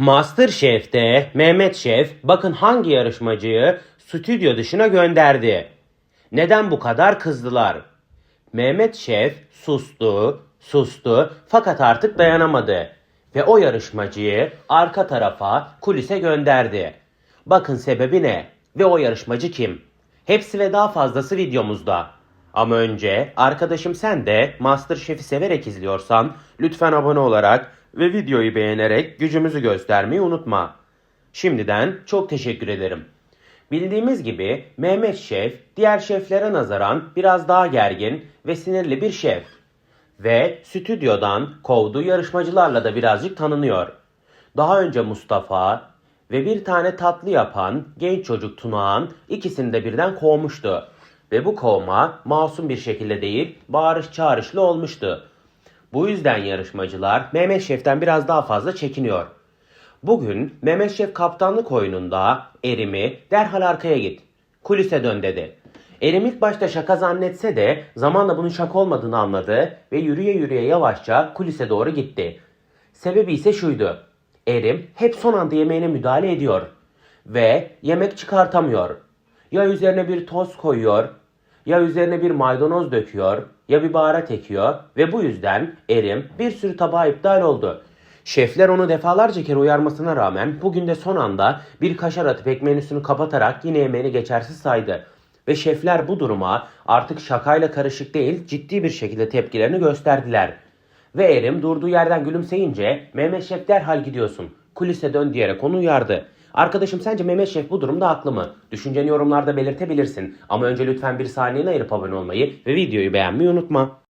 Masterchef'te Mehmet Şef bakın hangi yarışmacıyı stüdyo dışına gönderdi. Neden bu kadar kızdılar? Mehmet Şef sustu, sustu fakat artık dayanamadı ve o yarışmacıyı arka tarafa kulise gönderdi. Bakın sebebi ne ve o yarışmacı kim? Hepsi ve daha fazlası videomuzda. Ama önce arkadaşım sen de Masterchef'i severek izliyorsan lütfen abone olarak ve videoyu beğenerek gücümüzü göstermeyi unutma. Şimdiden çok teşekkür ederim. Bildiğimiz gibi Mehmet Şef diğer şeflere nazaran biraz daha gergin ve sinirli bir şef. Ve stüdyodan kovduğu yarışmacılarla da birazcık tanınıyor. Daha önce Mustafa ve bir tane tatlı yapan genç çocuk Tunağan ikisini de birden kovmuştu. Ve bu kovma masum bir şekilde değil bağırış çağrışlı olmuştu. Bu yüzden yarışmacılar Mehmet Şef'ten biraz daha fazla çekiniyor. Bugün Mehmet Şef kaptanlık oyununda Erim'i derhal arkaya git. Kulise dön dedi. Erim ilk başta şaka zannetse de zamanla bunun şaka olmadığını anladı ve yürüye yürüye yavaşça kulise doğru gitti. Sebebi ise şuydu. Erim hep son anda yemeğine müdahale ediyor ve yemek çıkartamıyor. Ya üzerine bir toz koyuyor, ya üzerine bir maydanoz döküyor, ya bir baharat ekiyor ve bu yüzden Erim bir sürü tabağı iptal oldu. Şefler onu defalarca kere uyarmasına rağmen bugün de son anda bir kaşar atıp ekmeğin üstünü kapatarak yine yemeğini geçersiz saydı. Ve şefler bu duruma artık şakayla karışık değil ciddi bir şekilde tepkilerini gösterdiler. Ve Erim durduğu yerden gülümseyince Mehmet Şef derhal gidiyorsun. Kulise dön diyerek onu uyardı. Arkadaşım sence Mehmet Şef bu durumda haklı mı? Düşünceni yorumlarda belirtebilirsin. Ama önce lütfen bir saniyeni ayırıp abone olmayı ve videoyu beğenmeyi unutma.